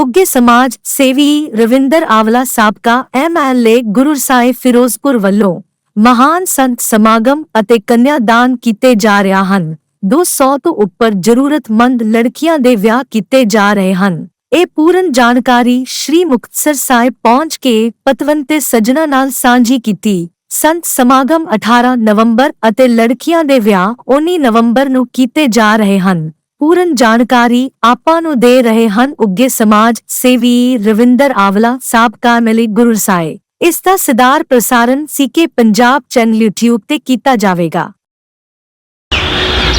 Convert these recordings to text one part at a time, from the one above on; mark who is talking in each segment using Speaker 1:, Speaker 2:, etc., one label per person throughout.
Speaker 1: ਉੱਗੇ ਸਮਾਜ ਸੇਵੀ ਰਵਿੰਦਰ ਆਵਲਾ ਸਾਬਕਾ ਐਮਐਲਏ ਗੁਰੂ ਫਿਰੋਜ਼ਪੁਰ ਵੱਲੋਂ ਮਹਾਨ ਸੰਤ ਸਮਾਗਮ ਅਤੇ ਕੰਨਿਆਦਾਨ ਕੀਤੇ ਜਾ ਰਿਹਾ ਹਨ। 200 ਤੋਂ ਉੱਪਰ ਜ਼ਰੂਰਤਮੰਦ ਲੜਕੀਆਂ ਦੇ ਵਿਆਹ ਕੀਤੇ ਜਾ ਰਹੇ ਹਨ। ਇਹ ਪੂਰਨ ਜਾਣਕਾਰੀ ਸ਼੍ਰੀ ਮੁਕਤਸਰ ਸਾਹਿਬ ਪਹੁੰਚ ਕੇ ਪਤਵੰਤੇ ਸੱਜਣਾ ਨਾਲ ਸਾਂਝੀ ਕੀਤੀ। ਸੰਤ ਸਮਾਗਮ 18 ਨਵੰਬਰ ਅਤੇ ਲੜਕੀਆਂ ਦੇ ਵਿਆਹ 19 ਨਵੰਬਰ ਨੂੰ ਕੀਤੇ ਜਾ ਰਹੇ ਹਨ। ਪੂਰਨ ਜਾਣਕਾਰੀ ਆਪਾਂ ਨੂੰ ਦੇ ਰਹੇ ਹਨ ਉੱਗੇ ਸਮਾਜ ਸੇਵੀ ਰਵਿੰਦਰ ਆਵਲਾ ਸਾਬਕਾ ਐਮਐਲਏ ਗੁਰੂ ਇਸ ਦਾ ਸਿਦਾਰ ਪ੍ਰਸਾਰਣ ਸੀਕੇ ਪੰਜਾਬ ਚੈਨਲ YouTube ਤੇ ਕੀਤਾ ਜਾਵੇਗਾ।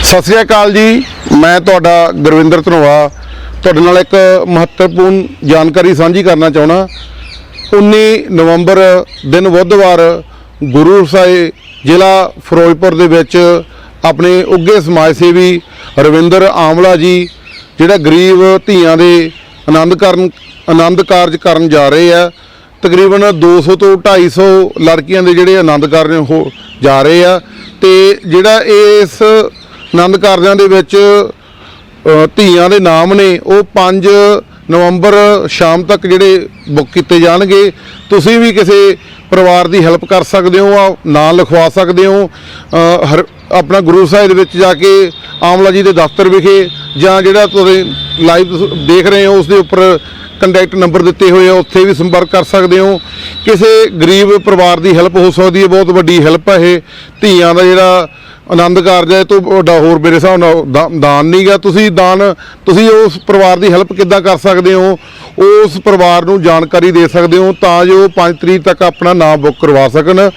Speaker 2: ਸਤਿ ਸ੍ਰੀ ਅਕਾਲ ਜੀ। ਮੈਂ ਤੁਹਾਡਾ ਗੁਰਵਿੰਦਰ ਧਨੋਆ। ਤੁਹਾਡੇ ਨਾਲ ਇੱਕ ਮਹੱਤਵਪੂਰਨ ਜਾਣਕਾਰੀ ਸਾਂਝੀ ਕਰਨਾ ਚਾਹਣਾ 19 ਨਵੰਬਰ ਦਿਨ ਬੁੱਧਵਾਰ ਗੁਰੂ ਸਾਹਿਬ ਜ਼ਿਲ੍ਹਾ ਫਿਰੋਜ਼ਪੁਰ ਦੇ ਵਿੱਚ ਆਪਣੇ ਉੱਗੇ ਸਮਾਜ ਸੇਵੀ ਰਵਿੰਦਰ ਆਮਲਾ ਜੀ, ਜਿਹੜਾ ਗਰੀਬ ਧੀਆਂ ਦੇ ਆਨੰਦ ਕਰਨ, ਆਨੰਦ ਕਾਰਜ ਕਰਨ ਜਾ ਰਹੇ ਆ, ਤਕਰੀਬਨ 200 ਤੋਂ 250 ਲੜਕੀਆਂ ਦੇ ਜਿਹੜੇ ਆਨੰਦ ਕਾਰਜ ਹੋ, ਜਾ ਰਹੇ ਆ, ਤੇ ਜਿਹੜਾ ਇਸ ਆਨੰਦ ਕਾਰਜਾਂ ਦੇ ਵਿੱਚ ਧੀਆਂ ਦੇ ਨਾਮ ਨੇ, ਉਹ 5 ਨਵੰਬਰ ਸ਼ਾਮ ਤੱਕ ਜਿਹੜੇ ਬੁੱਕ ਕੀਤੇ ਜਾਣਗੇ। ਤੁਸੀਂ ਵੀ ਕਿਸੇ ਪਰਿਵਾਰ ਦੀ ਹੈਲਪ ਕਰ ਸਕਦੇ ਹੋ ਆ ਨਾਂ ਲਿਖਵਾ ਸਕਦੇ ਹੋ ਹਰ, ਆਪਣਾ ਗੁਰੂ ਸਾਹਿਬ ਦੇ ਵਿੱਚ ਜਾ ਕੇ ਆਮਲਾ ਜੀ ਦੇ ਦਫ਼ਤਰ ਵਿਖੇ ਜਾਂ ਜਿਹੜਾ ਤੁਸੀਂ ਲਾਈਵ ਦੇਖ ਰਹੇ ਹੋ ਉਸ ਦੇ ਉੱਪਰ ਕੰਟੈਕਟ ਨੰਬਰ ਦਿੱਤੇ ਹੋਏ ਆ, ਉੱਥੇ ਵੀ ਸੰਪਰਕ ਕਰ ਸਕਦੇ ਹੋ। ਕਿਸੇ ਗਰੀਬ ਪਰਿਵਾਰ ਦੀ ਹੈਲਪ ਹੋ ਸਕਦੀ ਹੈ, ਬਹੁਤ ਵੱਡੀ ਹੈਲਪ ਹੈ ਇਹ। ਧੀਆਂ ਦਾ ਜਿਹੜਾ ਆਨੰਦ ਕਾਰਜ ਹੈ, ਤੋਂ ਵੱਡਾ ਹੋਰ ਮੇਰੇ ਹਿਸਾਬ ਨਾਲ ਦਾ- ਦਾਨ ਨਹੀਂਗਾ ਤੁਸੀਂ ਦਾਨ, ਤੁਸੀਂ ਉਸ ਪਰਿਵਾਰ ਦੀ ਹੈਲਪ ਕਿੱਦਾਂ ਕਰ ਸਕਦੇ ਹੋ? ਉਸ ਪਰਿਵਾਰ ਨੂੰ ਜਾਣਕਾਰੀ ਦੇ ਸਕਦੇ ਹੋ ਤਾਂ ਜੋ 5 ਤਰੀਕ ਤੱਕ ਆਪਣਾ ਨਾਮ ਬੁੱਕ ਕਰਵਾ ਸਕਣ।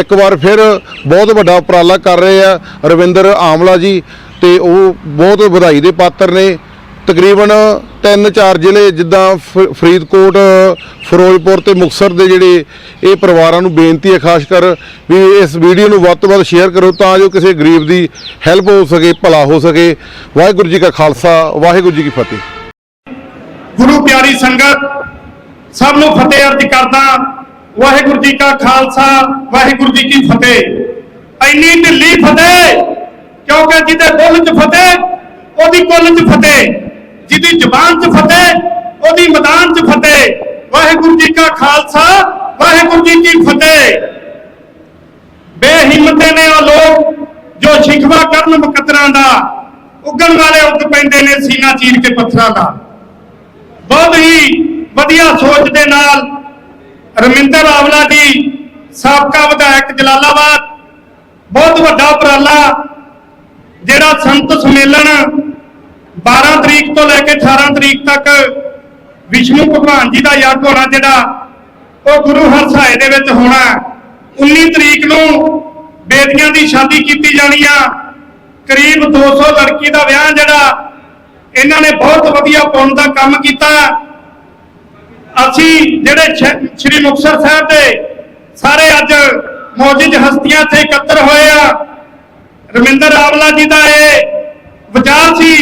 Speaker 2: ਇੱਕ ਵਾਰ ਫਿਰ ਬਹੁਤ ਵੱਡਾ ਉਪਰਾਲਾ ਕਰ ਰਹੇ ਆ ਰਵਿੰਦਰ ਆਮਲਾ ਜੀ ਤੇ ਉਹ ਬਹੁਤ ਵਧਾਈ ਦੇ ਪਾਤਰ ਨੇ। ਤਕਰੀਬਨ 3-4 ਜ਼ਿਲ੍ਹੇ ਜਿੱਦਾਂ ਫਰੀਦਕੋਟ, ਫਿਰੋਜ਼ਪੁਰ ਤੇ ਮੁਕਤਸਰ ਦੇ ਜਿਹੜੇ ਇਹ ਪਰਿਵਾਰਾਂ ਨੂੰ ਬੇਨਤੀ ਹੈ ਖਾਸ ਕਰ ਵੀ ਇਸ ਵੀਡੀਓ ਨੂੰ ਵੱਧ ਤੋਂ ਵੱਧ ਸ਼ੇਅਰ ਕਰੋ ਤਾਂ ਜੋ ਕਿਸੇ ਗਰੀਬ ਦੀ ਹੈਲਪ ਹੋ ਸਕੇ, ਭਲਾ ਹੋ ਸਕੇ। ਵਾਹਿਗੁਰੂ ਜੀ ਕਾ ਖਾਲਸਾ, ਵਾਹਿਗੁਰੂ ਜੀ ਕੀ ਫਤਿਹ।
Speaker 3: ਗੁਰੂ ਪਿਆਰੀ ਸੰਗਤ, ਸਭ ਨੂੰ ਫਤਿਹ ਅਰਜ਼ ਕਰਦਾ, ਵਾਹਿਗੁਰੂ ਜੀ ਕਾ ਖਾਲਸਾ, ਵਾਹਿਗੁਰੂ ਜੀ ਕੀ ਫਤਿਹ। ਇੰਨੀ ਢਿੱਲੀ ਫਤਿਹ, ਕਿਉਂਕਿ ਜਿਹਦੇ ਦਿਲ 'ਚ ਫਤਿਹ, ਉਹਦੀ ਕੁੱਲ 'ਚ ਫਤਿਹ। ਜਿਹਦੀ ਜ਼ੁਬਾਨ 'ਚ ਫਤਿਹ, ਉਹਦੀ ਮੈਦਾਨ 'ਚ ਫਤਿਹ। ਵਾਹਿਗੁਰੂ ਜੀ ਕਾ ਖਾਲਸਾ, ਵਾਹਿਗੁਰੂ ਜੀ ਕੀ ਫਤਿਹ। ਬੇਹਿੰਮਤੇ ਨੇ ਉਹ ਲੋਕ ਜੋ ਸ਼ਿਕਵਾ ਕਰਨ ਮੁਕੱਦਰਾਂ ਦਾ, ਉੱਗਣ ਵਾਲੇ ਉੱਗ ਪੈਂਦੇ ਨੇ ਸੀਨਾ ਚੀਰ ਕੇ ਪੱਥਰਾਂ ਦਾ। ਬਹੁਤ ਹੀ ਵਧੀਆ ਸੋਚ ਦੇ ਨਾਲ ਰਮਿੰਦਰ ਆਵਲਾ ਜੀ, ਸਾਬਕਾ ਵਿਧਾਇਕ ਜਲਾਲਾਬਾਦ, ਬਹੁਤ ਵੱਡਾ ਉਪਰਾਲਾ, ਜਿਹੜਾ ਸੰਤ ਸੰਮੇਲਨ 12 ਤਰੀਕ ਤੋਂ ਲੈ ਕੇ 18 ਤਰੀਕ ਤੱਕ ਵਿਸ਼ਨੂੰ ਭਗਵਾਨ ਜੀ ਦਾ ਯੱਗ ਹੋਣਾ ਜਿਹੜਾ ਉਹ ਗੁਰੂ ਹਰਸਾਏ ਦੇ ਵਿੱਚ ਹੋਣਾ 19 ਤਰੀਕ ਨੂੰ ਬੇਟੀਆਂ ਦੀ ਸ਼ਾਦੀ ਕੀਤੀ ਜਾਣੀ ਆ। ਕਰੀਬ 200 ਲੜਕੀ ਦਾ ਵਿਆਹ ਜਿਹੜਾ ਇਹਨਾਂ ਨੇ ਬਹੁਤ ਵਧੀਆ ਪੁੰਨ ਦਾ ਕੰਮ ਕੀਤਾ ਅਸੀਂ ਜਿਹੜੇ ਸ਼੍ਰੀ ਮੁਕਤਸਰ ਸਾਹਿਬ ਦੇ ਸਾਰੇ ਅੱਜ ਮੌਜੂਦ ਹਸਤੀਆਂ ਤੇ ਇਕੱਤਰ ਹੋਏ ਆ। ਰਮਿੰਦਰ ਆਵਲਾ ਜੀ ਦਾ ਇਹ ਵਿਚਾਰ ਸੀ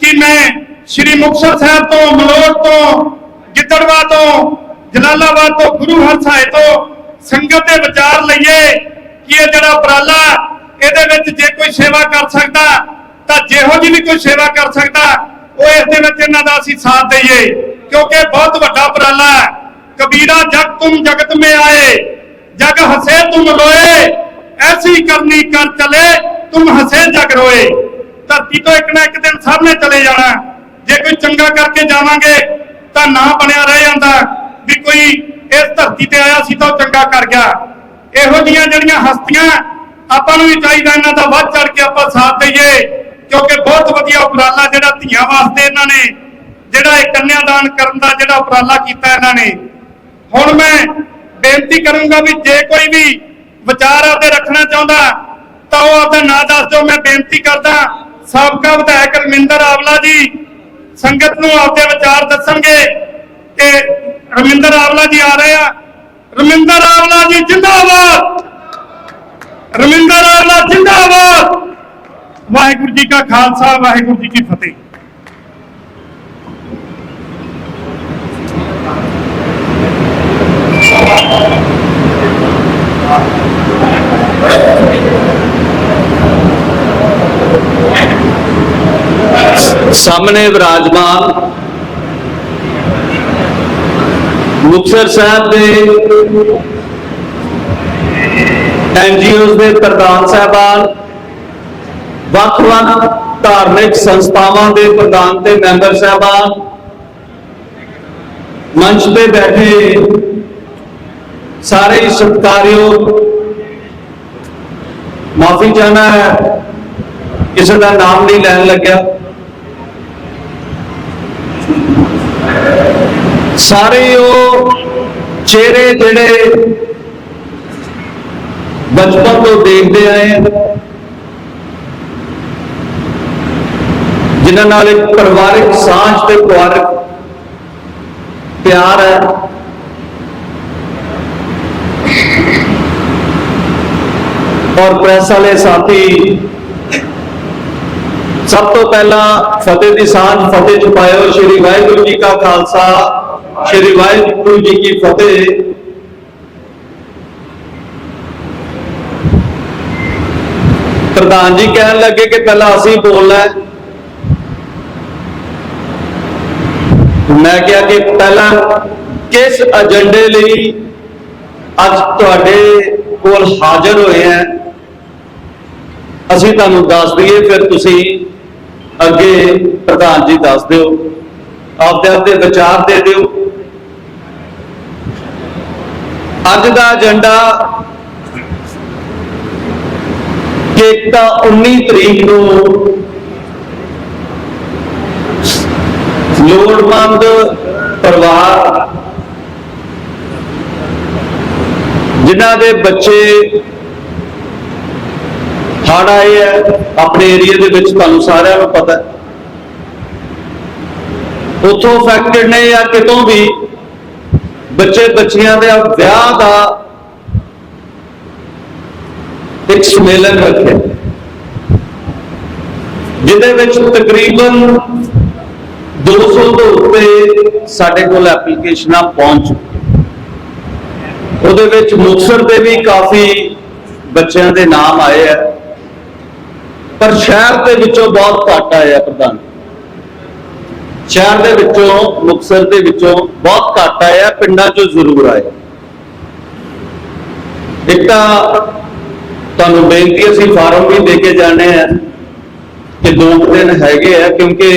Speaker 3: ਕਿ ਮੈਂ ਸ਼੍ਰੀ ਮੁਕਤਸਰ ਸਾਹਿਬ ਤੋਂ, ਮਲੋਟ ਤੋਂ, ਗਿੱਦੜਵਾ ਤੋਂ, ਜਲਾਲਾਬਾਦ ਤੋਂ, ਗੁਰੂ ਹਰਸਾਏ ਤੋਂ ਸੰਗਤ ਦੇ ਵਿਚਾਰ ਲਈਏ ਕਿ ਇਹ ਜਿਹੜਾ ਉਪਰਾਲਾ, ਇਹਦੇ ਵਿੱਚ ਜੇ ਕੋਈ ਸੇਵਾ ਕਰ ਸਕਦਾ, ਤਾਂ ਜਿਹੋ ਜਿਹੀ ਵੀ ਕੋਈ ਸੇਵਾ ਕਰ ਸਕਦਾ, ਉਹ ਇਸ ਦੇ ਵਿੱਚ ਇਹਨਾਂ ਦਾ ਅਸੀਂ ਸਾਥ ਦਈਏ। ਕਿਉਂਕਿ ਬਹੁਤ ਵੱਡਾ ਉਪਰਾਲਾ ਹੈ। ਕਬੀਰਾ, ਜਗ ਤੁਮ ਜਗਤ ਮੇ ਆਏ, ਜਗ ਹਸੇ ਤੁਮ ਰੋਏ, ਐਸੀ ਕਰਨੀ ਕਰ ਚਲੇ, ਤੁਮ ਹਸੇ ਜਗ ਰੋਏ। ਧਰਤੀ ਤੋਂ ਇੱਕ ਨਾ ਇੱਕ ਦਿਨ ਸਭ ਨੇ ਚਲੇ ਜਾਣਾ। ਜੇ ਕੋਈ ਚੰਗਾ ਕਰਕੇ ਜਾਵਾਂਗੇ, ਤਾਂ ਨਾ ਬਣਿਆ ਰਹਿ ਜਾਂਦਾ ਵੀ ਕੋਈ ਇਸ ਧਰਤੀ ਤੇ ਆਇਆ ਸੀ ਤਾਂ ਚੰਗਾ ਕਰ ਗਿਆ। ਇਹੋ ਜੀਆਂ ਜਿਹੜੀਆਂ ਹਸਤੀਆਂ ਆਪਾਂ ਨੂੰ ਵੀ ਚਾਹੀਦਾ ਇਹਨਾਂ ਦਾ ਵੱਧ ਚੜ ਕੇ ਆਪਾਂ ਸਾਥ ਦਈਏ, ਕਿਉਂਕਿ ਬਹੁਤ ਵਧੀਆ ਉਪਰਾਲਾ ਜਿਹੜਾ ਧੀਆਂ ਵਾਸਤੇ ਇਹਨਾਂ ਨੇ, ਜਿਹੜਾ ਇਹ ਕੰਨਿਆਦਾਨ ਕਰਨ ਦਾ ਜਿਹੜਾ ਉਪਰਾਲਾ ਕੀਤਾ ਇਹਨਾਂ ਨੇ। ਹੁਣ ਮੈਂ ਬੇਨਤੀ ਕਰੂੰਗਾ ਵੀ ਜੇ ਕੋਈ ਵੀ ਵਿਚਾਰ ਆਪਦੇ ਰੱਖਣਾ ਚਾਹੁੰਦਾ, ਤਾਂ ਉਹ ਆਪਦਾ ਨਾਂ ਦੱਸ ਦਿਓ, ਮੈਂ ਬੇਨਤੀ ਕਰਦਾ ਸਾਬਕਾ ਵਿਧਾਇਕ ਰਮਿੰਦਰ ਆਵਲਾ ਜੀ ਸੰਗਤ ਨੂੰ ਆਪਦੇ ਵਿਚਾਰ ਦੱਸਣਗੇ ਕਿ ਰਮਿੰਦਰ ਆਵਲਾ ਜੀ ਆ ਰਹੇ ਆ। ਰਮਿੰਦਰ ਆਵਲਾ ਜੀ ਜਿੰਦਾਬਾਦ! ਰਮਿੰਦਰ ਆਵਲਾ ਜਿੰਦਾਬਾਦ! ਵਾਹਿਗੁਰੂ ਜੀ ਕਾ ਖਾਲਸਾ, ਵਾਹਿਗੁਰੂ ਜੀ ਕੀ ਫਤਿਹ।
Speaker 4: ਸਾਹਮਣੇ ਵਿਰਾਜਮਾਨ ਮੁਕਤਸਰ ਸਾਹਿਬ ਦੇ ਐਨਜੀਓਜ਼ ਦੇ ਪ੍ਰਧਾਨ ਸਾਹਿਬਾਨ, ਵੱਖ-ਵੱਖ ਧਾਰਮਿਕ ਸੰਸਥਾਵਾਂ ਦੇ ਪ੍ਰਧਾਨ ਤੇ ਮੈਂਬਰ ਸਾਹਿਬਾਨ, ਮੰਚ ਤੇ ਬੈਠੇ ਸਾਰੇ ਸਤਿਕਾਰਯੋਗ, ਮਾਫੀ ਚਾਹਨਾ ਹੈ, ਕਿਸੇ ਦਾ ਨਾਮ ਨਹੀਂ ਲੈਣ ਲੱਗਿਆ। ਸਾਰੇ ਉਹ ਚਿਹਰੇ ਜਿਹੜੇ ਬਚਪਨ ਤੋਂ ਦੇਖਦੇ ਆਏ ਹਾਂ, ਜਿਨ੍ਹਾਂ ਨਾਲ ਇੱਕ ਪਰਿਵਾਰਿਕ ਸਾਂਝ ਤੇ ਪਰਿਵਾਰਕ ਪਿਆਰ ਹੈ। ਔਰ ਪ੍ਰੈਸ ਵਾਲੇ ਸਾਥੀ ਸਭ ਤੋਂ ਪਹਿਲਾਂ ਫਤਿਹ ਦੀ ਸਾਂਝ ਫਤਿਹ ਚੁਪਾਇਓ ਸ਼੍ਰੀ ਵਾਹਿਗੁਰੂ ਜੀ ਕਾ ਖਾਲਸਾ ਸ਼੍ਰੀ ਵਾਹਿਗੁਰੂ ਜੀ ਕੀ ਫਤਿਹ। ਪ੍ਰਧਾਨ ਜੀ ਕਹਿਣ ਲੱਗੇ ਕਿ ਪਹਿਲਾਂ ਅਸੀਂ ਬੋਲਣਾ ਮੈਂ ਕਿਹਾ ਕਿ ਪਹਿਲਾਂ ਕਿਸ ਏਜੰਡੇ ਲਈ ਅੱਜ ਤੁਹਾਡੇ ਕੋਲ ਹਾਜ਼ਰ ਹੋਏ ਆ ਅਸੀਂ ਤੁਹਾਨੂੰ ਦੱਸ ਦਈਏ, ਫਿਰ ਤੁਸੀਂ ਅੱਗੇ ਪ੍ਰਧਾਨ ਜੀ ਦੱਸ ਦਿਓ। ਆਪਦੇ ਆਪਦੇ ਵਿਚਾਰ ਦੇ ਦਿਓ। ਅੱਜ ਦਾ ਏਜੰਡਾ ਕਿ ਇੱਕ ਤਾਂ 19 ਤਰੀਕ ਨੂੰ ਲੋੜਵੰਦ ਪਰਿਵਾਰ ਜਿਨ੍ਹਾਂ ਦੇ ਬੱਚੇ ਹੜ ਆਏ ਆ, ਆਪਣੇ ਏਰੀਆ ਦੇ ਵਿੱਚ ਤੁਹਾਨੂੰ ਸਾਰਿਆਂ ਨੂੰ ਪਤਾ ਉੱਥੋਂ ਅਫੈਕਟਡ ਨੇ ਜਾਂ ਕਿਤੋਂ ਵੀ ਬੱਚੇ ਬੱਚੀਆਂ ਦੇ ਵਿਆਹ ਦਾ ਇੱਕ ਸੰਮੇਲਨ ਰੱਖਿਆ। ਜਿਹਦੇ ਵਿੱਚ ਤਕਰੀਬਨ 200 ਤੋਂ ਉੱਤੇ ਸਾਡੇ ਕੋਲ ਐਪਲੀਕੇਸ਼ਨਾਂ ਪਹੁੰਚ ਚੁੱਕੀਆਂ। ਉਹਦੇ ਵਿੱਚ ਮੁਕਤਸਰ ਦੇ ਵੀ ਕਾਫੀ ਬੱਚਿਆਂ ਦੇ ਨਾਮ ਆਏ ਆ, ਪਰ ਸ਼ਹਿਰ ਦੇ ਵਿੱਚੋਂ ਬਹੁਤ ਘੱਟ ਆਇਆ ਪ੍ਰਧਾਨ। ਸ਼ਹਿਰ ਦੇ ਵਿੱਚੋਂ, ਮੁਕਤਸਰ ਦੇ ਵਿੱਚੋਂ ਬਹੁਤ ਘੱਟ ਆਏ ਆ ਪਿੰਡਾਂ ਚੋਂ ਜ਼ਰੂਰ ਆਏ ਇੱਕ ਤਾਂ ਤੁਹਾਨੂੰ ਬੇਨਤੀ ਅਸੀਂ ਫਾਰਮ ਵੀ ਦੇ ਕੇ ਜਾਣੇ ਆ ਕਿ ਦੋ ਕੁ ਦਿਨ ਹੈਗੇ ਆ, ਕਿਉਂਕਿ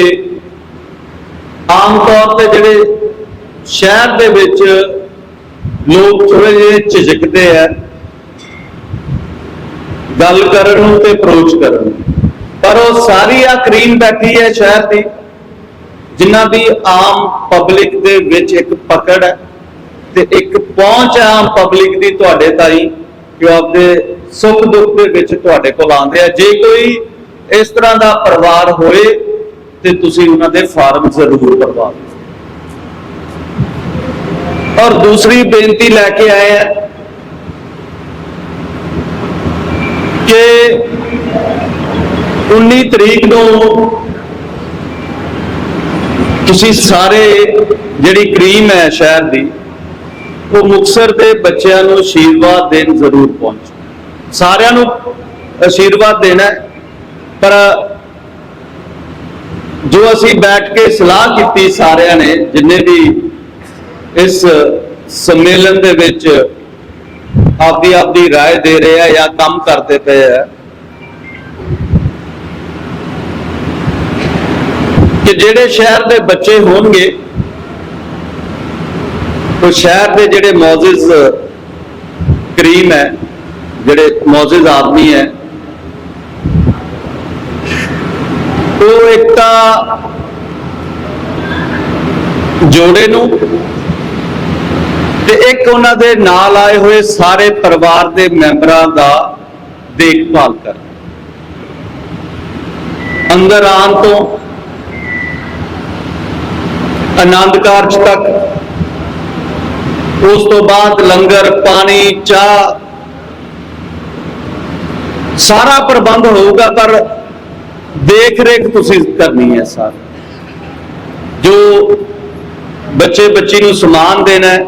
Speaker 4: ਆਮ ਤੌਰ ਤੇ ਜਿਹੜੇ ਸ਼ਹਿਰ ਦੇ ਵਿੱਚ ਲੋਕ ਥੋੜੇ ਜਿਹੇ ਝਿਜਕਦੇ ਆ, ਗੱਲ ਕਰਨ ਨੂੰ ਤੇ ਅਪਰੋਚ ਕਰਨ ਨੂੰ। ਪਰ ਉਹ ਸਾਰੀ ਆ ਕਰੀਮ ਬੈਠੀ ਹੈ ਸ਼ਹਿਰ ਦੀ। ਜਿਨ੍ਹਾਂ ਦੀ ਆਮ ਪਬਲਿਕ ਦੇ ਵਿੱਚ ਇੱਕ ਪਕੜ ਹੈ ਤੇ ਇੱਕ ਪਹੁੰਚ ਆਮ ਪਬਲਿਕ ਦੀ ਤੁਹਾਡੇ ਤਾਈ ਕਿ ਆਪਦੇ ਸੁੱਖ ਦੁੱਖ ਦੇ ਵਿੱਚ ਤੁਹਾਡੇ ਕੋਲ ਆਉਂਦੇ ਆ। ਜੇ ਕੋਈ ਇਸ ਤਰ੍ਹਾਂ ਦਾ ਪਰਿਵਾਰ ਹੋਏ ਤੇ ਤੁਸੀਂ ਉਹਨਾਂ ਦੇ ਫਾਰਮ ਜ਼ਰੂਰ ਭਰਵਾ ਦਿਓ। ਔਰ ਦੂਸਰੀ ਬੇਨਤੀ ਲੈ ਕੇ ਆਏ ਆ ਕਿ 19 ਤਰੀਕ ਨੂੰ ਤੁਸੀਂ ਸਾਰੇ ਜਿਹੜੀ ਕਰੀਮ ਹੈ ਸ਼ਹਿਰ ਦੀ ਉਹ ਮੁਕਸਰ ਦੇ ਬੱਚਿਆਂ ਨੂੰ ਆਸ਼ੀਰਵਾਦ ਦੇਣ ਜ਼ਰੂਰ ਪਹੁੰਚੋ ਸਾਰਿਆਂ ਨੂੰ ਆਸ਼ੀਰਵਾਦ ਦੇਣਾ ਹੈ, ਪਰ ਜੋ ਅਸੀਂ ਬੈਠ ਕੇ ਸਲਾਹ ਕੀਤੀ ਸਾਰਿਆਂ ਨੇ ਜਿੰਨੇ ਵੀ ਇਸ ਸੰਮੇਲਨ ਦੇ ਵਿੱਚ ਆਪਦੀ ਆਪਦੀ رائے ਦੇ ਰਹੇ ਆ ਜਾਂ ਕੰਮ ਕਰਦੇ ਪਏ ਆ ਕਿ ਜਿਹੜੇ ਸ਼ਹਿਰ ਦੇ ਬੱਚੇ ਹੋਣਗੇ, ਉਹ ਸ਼ਹਿਰ ਦੇ ਜਿਹੜੇ ਮੌਜਿਜ਼ ਕਰੀਮ ਹੈ, ਜਿਹੜੇ ਮੌਜਿਜ਼ ਆਦਮੀ ਹੈ, ਉਹ ਇੱਕ ਤਾਂ ਜੋੜੇ ਨੂੰ ਤੇ ਇੱਕ ਉਹਨਾਂ ਦੇ ਨਾਲ ਆਏ ਹੋਏ ਸਾਰੇ ਪਰਿਵਾਰ ਦੇ ਮੈਂਬਰਾਂ ਦਾ ਦੇਖਭਾਲ ਕਰ ਅੰਦਰ ਆਉਣ ਤੋਂ ਆਨੰਦ ਕਾਰਜ ਤੱਕ। ਉਸ ਤੋਂ ਬਾਅਦ ਲੰਗਰ, ਪਾਣੀ, ਚਾਹ, ਸਾਰਾ ਪ੍ਰਬੰਧ ਹੋਊਗਾ, ਪਰ ਦੇਖ ਰੇਖ ਤੁਸੀਂ ਕਰਨੀ ਹੈ ਸਾਰੀ। ਜੋ ਬੱਚੇ ਬੱਚੀ ਨੂੰ ਸਮਾਨ ਦੇਣਾ ਹੈ,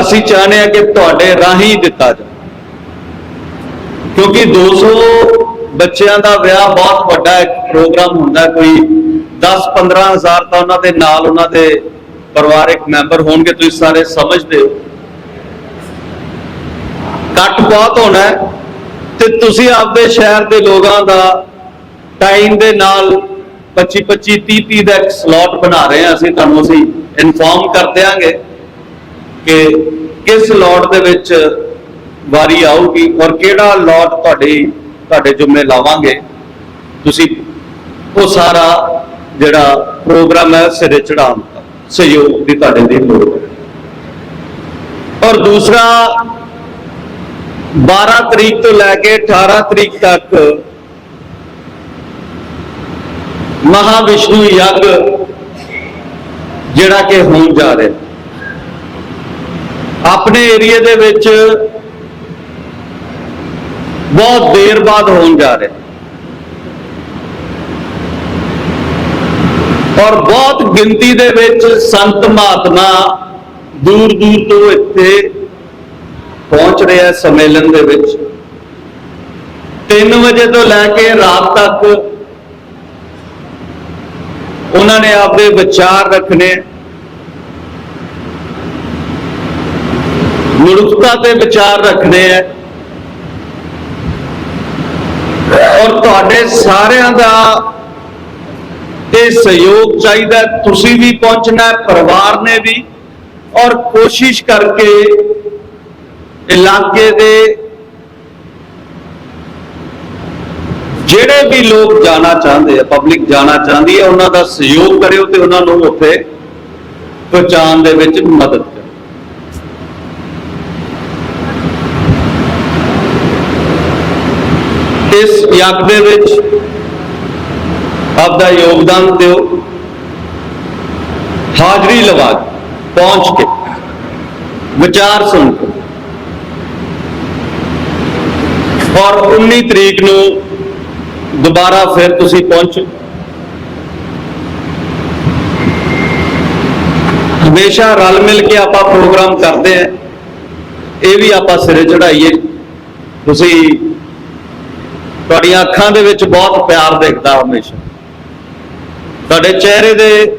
Speaker 4: ਅਸੀਂ ਚਾਹੁੰਦੇ ਹਾਂ ਕਿ ਤੁਹਾਡੇ ਰਾਹੀਂ ਦਿੱਤਾ ਜਾਵੇ। ਕਿਉਂਕਿ 200 ਬੱਚਿਆਂ ਦਾ ਵਿਆਹ ਬਹੁਤ ਵੱਡਾ ਇੱਕ ਪ੍ਰੋਗਰਾਮ ਹੁੰਦਾ, ਕੋਈ 10 15000 ਤਾਂ ਉਹਨਾਂ ਦੇ ਨਾਲ ਉਹਨਾਂ ਦੇ ਪਰਿਵਾਰਕ ਮੈਂਬਰ ਹੋਣਗੇ, ਤੁਸੀਂ ਸਾਰੇ ਸਮਝਦੇ ਹੋ। ਕੱਟ ਬਹੁਤ ਹੋਣਾ ਤੇ ਤੁਸੀਂ ਆਪਦੇ ਸ਼ਹਿਰ ਦੇ ਲੋਕਾਂ ਦਾ ਟਾਈਮ ਦੇ ਨਾਲ 25 25 30 30 ਦਾ ਇੱਕ ਸਲੋਟ ਬਣਾ ਰਹੇ ਹਾਂ ਅਸੀਂ, ਤੁਹਾਨੂੰ ਅਸੀਂ ਇਨਫੋਰਮ ਕਰ ਦਿਆਂਗੇ ਕਿ ਕਿਸ ਲੋਟ ਦੇ ਵਿੱਚ ਵਾਰੀ ਆਊਗੀ ਔਰ ਕਿਹੜਾ ਲੋਟ ਤੁਹਾਡੀ, ਤੁਹਾਡੇ ਜੁਮੇ ਲਾਵਾਂਗੇ। ਤੁਸੀਂ ਉਹ ਸਾਰਾ ਜਿਹੜਾ ਪ੍ਰੋਗਰਾਮ ਹੈ ਸਿਰੇ ਚੜਾਉਣ ਦਾ, ਸਹਿਯੋਗ ਦੀ ਤੁਹਾਡੇ ਲਈ ਲੋੜ ਹੈ। ਔਰ ਦੂਸਰਾ 12 ਤਰੀਕ ਤੋਂ ਲੈ ਕੇ 18 ਤਰੀਕ ਤੱਕ ਮਹਾ ਵਿਸ਼ਨੂੰ ਯੱਗ ਜਿਹੜਾ ਕਿ ਹੋਣ ਜਾ ਰਿਹਾ ਆਪਣੇ ਏਰੀਏ ਦੇ ਵਿੱਚ ਬਹੁਤ ਦੇਰ ਬਾਅਦ ਹੋਣ ਜਾ ਰਿਹਾ ਔਰ ਬਹੁਤ ਗਿਣਤੀ ਦੇ ਵਿੱਚ ਸੰਤ ਮਹਾਤਮਾ ਦੂਰ ਦੂਰ ਤੋਂ ਇੱਥੇ ਪਹੁੰਚ ਰਿਹਾ ਸੰਮੇਲਨ ਦੇ ਵਿੱਚ। 3 ਵਜੇ ਤੋਂ ਲੈ ਕੇ ਰਾਤ ਤੱਕ ਉਹਨਾਂ ਨੇ ਆਪਦੇ ਵਿਚਾਰ ਰੱਖਣੇ। ਮਨੁੱਖਤਾ ਤੇ ਵਿਚਾਰ ਰੱਖਣੇ ਹੈ ਔਰ ਤੁਹਾਡੇ ਸਾਰਿਆਂ ਦਾ ਇਹ ਸਹਿਯੋਗ ਚਾਹੀਦਾ ਤੁਸੀਂ ਵੀ ਪਹੁੰਚਣਾ ਪਰਿਵਾਰ ਨੇ ਵੀ। ਔਰ ਕੋਸ਼ਿਸ਼ ਕਰਕੇ ਇਲਾਕੇ ਦੇ ਜਿਹੜੇ ਵੀ ਲੋਕ ਜਾਣਾ ਚਾਹੁੰਦੇ ਆ ਪਬਲਿਕ ਜਾਣਾ ਚਾਹੁੰਦੀ ਹੈ ਉਹਨਾਂ ਦਾ ਸਹਿਯੋਗ ਕਰਿਓ ਤੇ ਉਹਨਾਂ ਨੂੰ ਉੱਥੇ ਪਹੁੰਚਾਉਣ ਦੇ ਵਿੱਚ ਮਦਦ ਕਰੋ। ਇਸ ਯੱਗ ਦੇ ਵਿੱਚ ਆਪਦਾ ਯੋਗਦਾਨ ਦਿਓ। ਹਾਜ਼ਰੀ ਲਵਾ ਕੇ, ਪਹੁੰਚ ਕੇ, ਵਿਚਾਰ ਸੁਣ ਕੇ। ਔਰ 19 ਤਰੀਕ ਨੂੰ ਦੁਬਾਰਾ ਫਿਰ ਤੁਸੀਂ ਪਹੁੰਚੋ। ਹਮੇਸ਼ਾ ਰਲ ਮਿਲ ਕੇ ਆਪਾਂ ਪ੍ਰੋਗਰਾਮ ਕਰਦੇ ਆ ਇਹ ਵੀ ਆਪਾਂ ਸਿਰੇ ਚੜਾਈਏ ਤੁਸੀਂ ਤੁਹਾਡੀਆਂ ਅੱਖਾਂ ਦੇ ਵਿੱਚ ਬਹੁਤ ਪਿਆਰ ਦਿਖਦਾ ਹਮੇਸ਼ਾ। ਤੁਹਾਡੇ ਚਿਹਰੇ ਦੇ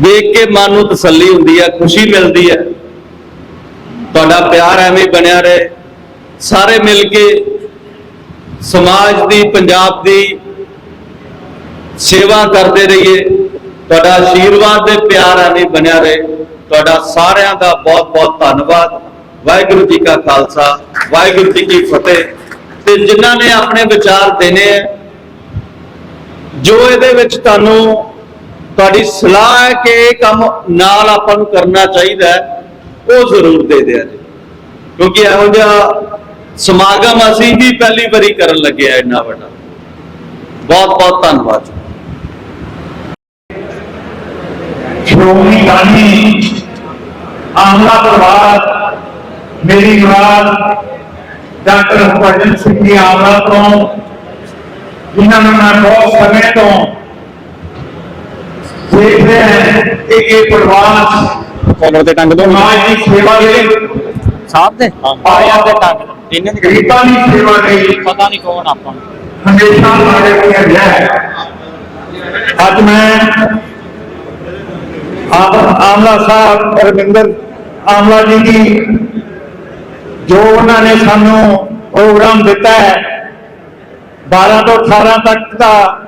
Speaker 4: ਵੇਖ ਕੇ ਮਨ ਨੂੰ ਤਸੱਲੀ ਹੁੰਦੀ ਹੈ, ਖੁਸ਼ੀ ਮਿਲਦੀ ਹੈ। ਤੁਹਾਡਾ ਪਿਆਰ ਐਵੇਂ ਬਣਿਆ ਰਹੇ। ਸਾਰੇ ਮਿਲ ਕੇ ਸਮਾਜ ਦੀ, ਪੰਜਾਬ ਦੀ ਸੇਵਾ ਕਰਦੇ ਰਹੀਏ। ਤੁਹਾਡਾ ਆਸ਼ੀਰਵਾਦ ਤੇ ਪਿਆਰ ਐਵੇਂ ਬਣਿਆ ਰਹੇ। ਤੁਹਾਡਾ ਸਾਰਿਆਂ ਦਾ ਬਹੁਤ ਬਹੁਤ ਧੰਨਵਾਦ। ਵਾਹਿਗੁਰੂ ਜੀ ਕਾ ਖਾਲਸਾ, ਵਾਹਿਗੁਰੂ ਜੀ ਕੀ ਫਤਿਹ। ਤੇ ਜਿਨ੍ਹਾਂ ਨੇ ਆਪਣੇ ਵਿਚਾਰ ਦੇਣੇ ਹੈ ਜੋ ਇਹਦੇ ਵਿੱਚ ਤੁਹਾਨੂੰ ਤੁਹਾਡੀ ਸਲਾਹ ਹੈ ਕਿ ਇਹ ਕੰਮ ਨਾਲ ਆਪਾਂ ਨੂੰ ਕਰਨਾ ਚਾਹੀਦਾ ਉਹ ਜ਼ਰੂਰ ਦੇ ਦਿਆ ਜੀ। ਕਿਉਂਕਿ ਇਹੋ ਜਿਹਾ ਸਮਾਗਮ ਅਸੀਂ ਵੀ ਪਹਿਲੀ ਵਾਰੀ ਕਰਨ ਲੱਗੇ ਆ ਇੰਨਾ ਵੱਡਾ। ਬਹੁਤ ਬਹੁਤ ਧੰਨਵਾਦ
Speaker 5: ਸ਼੍ਰੋਮਣੀ ਬਾਣੀ ਆਮਲਾ ਪਰਿਵਾਰ, ਮੇਰੀ ਰਾਜ ਡਾਕਟਰ ਹਰਭਜਨ ਸਿੰਘ ਜੀ ਆਮਲਾ ਤੋਂ ਜਿਨ੍ਹਾਂ ਨੂੰ ਮੈਂ ਬਹੁਤ ਸਮੇਂ ਤੋਂ ਦੇਖ ਰਿਹਾ ਹਾਂ ਕਿ ਇਹ ਪਰਿਵਾਰ
Speaker 6: ਕੋਲਰ ਤੇ ਟੰਗ ਦੋ
Speaker 5: ਸਮਾਜ ਦੀ ਸੇਵਾ ਲਈ
Speaker 6: ਸਾਹਿਬ ਦੇ?
Speaker 5: ਆਇਆ।
Speaker 6: ਤੇ ਟੰਗ। ਇਹਨਾਂ ਦੀ
Speaker 5: ਗਰੀਬਾਂ ਦੀ ਸੇਵਾ ਲਈ।
Speaker 6: ਪਤਾ ਨਹੀਂ ਕੌਣ ਆਪਾਂ
Speaker 5: ਹਮੇਸ਼ਾ ਮਾਰੇ ਹੋਇਆ ਹੈ। ਅੱਜ ਮੈਂ ਆਮ- ਆਮਲਾ ਸਾਹਿਬ ਰਵਿੰਦਰ ਆਮਲਾ ਜੀ ਦੀ ਜੋ ਉਹਨਾਂ ਨੇ ਸਾਨੂੰ ਪ੍ਰੋਗਰਾਮ ਦਿੱਤਾ ਹੈ 12 ਤੋਂ 18 ਤੱਕ ਦਾ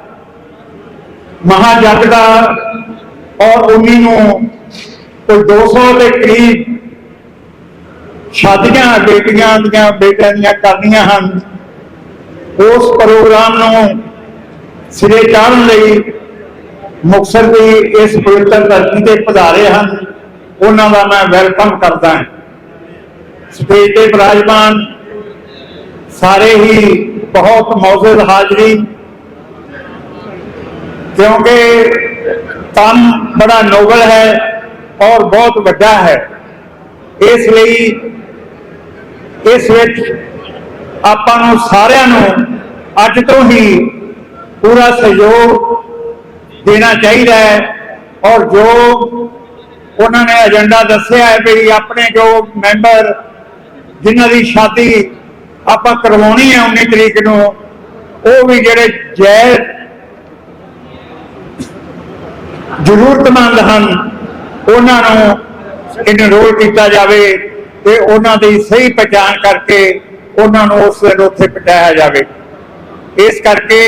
Speaker 5: ਮਹਾਜਗ ਦਾ ਔਰ 19 ਨੂੰ ਕੋਈ 200 ਦੇ ਕਰੀਬ ਸ਼ਾਦੀਆਂ ਬੇਟੀਆਂ ਦੀਆਂ, ਬੇਟਿਆਂ ਦੀਆਂ ਕਰਨੀਆਂ ਹਨ। ਉਸ ਪ੍ਰੋਗਰਾਮ ਨੂੰ ਸਿਰੇ ਚਾੜਨ ਲਈ ਮੁਕਤਸਰ ਦੀ ਇਸ ਪਵਿੱਤਰ ਧਰਤੀ ਤੇ ਪਧਾਰੇ ਹਨ। ਉਹਨਾਂ ਦਾ ਮੈਂ ਵੈਲਕਮ ਕਰਦਾ ਹਾਂ। ਸਟੇਜ ਤੇ ਬਿਰਾਜਮਾਨ ਸਾਰੇ ਹੀ ਬਹੁਤ ਮੌਜੂਦ ਹਾਜ਼ਰੀ। ਕਿਉਂਕਿ ਕੰਮ ਬੜਾ ਨੋਬਲ ਹੈ ਔਰ ਬਹੁਤ ਵੱਡਾ ਹੈ। ਇਸ ਲਈ ਇਸ ਵਿੱਚ ਆਪਾਂ ਨੂੰ ਸਾਰਿਆਂ ਨੂੰ ਅੱਜ ਤੋਂ ਹੀ ਪੂਰਾ ਸਹਿਯੋਗ ਦੇਣਾ ਚਾਹੀਦਾ ਹੈ ਔਰ ਜੋ ਉਹਨਾਂ ਨੇ ਏਜੰਡਾ ਦੱਸਿਆ ਹੈ ਵੀ ਆਪਣੇ ਜੋ ਮੈਂਬਰ ਜਿਨ੍ਹਾਂ ਦੀ ਸ਼ਾਦੀ ਆਪਾਂ ਕਰਵਾਉਣੀ ਹੈ 19 ਤਰੀਕ ਨੂੰ, ਉਹ ਵੀ ਜਿਹੜੇ ਜੈ ਜ਼ਰੂਰਤਮੰਦ ਹਨ, ਉਹਨਾਂ ਨੂੰ ਇਨਰੋਲ ਕੀਤਾ ਜਾਵੇ ਤੇ ਉਹਨਾਂ ਦੀ ਸਹੀ ਪਛਾਣ ਕਰਕੇ ਉਹਨਾਂ ਨੂੰ ਉਸ ਦਿਨ ਉੱਥੇ ਪਹੁੰਚਾਇਆ ਜਾਵੇ। ਇਸ ਕਰਕੇ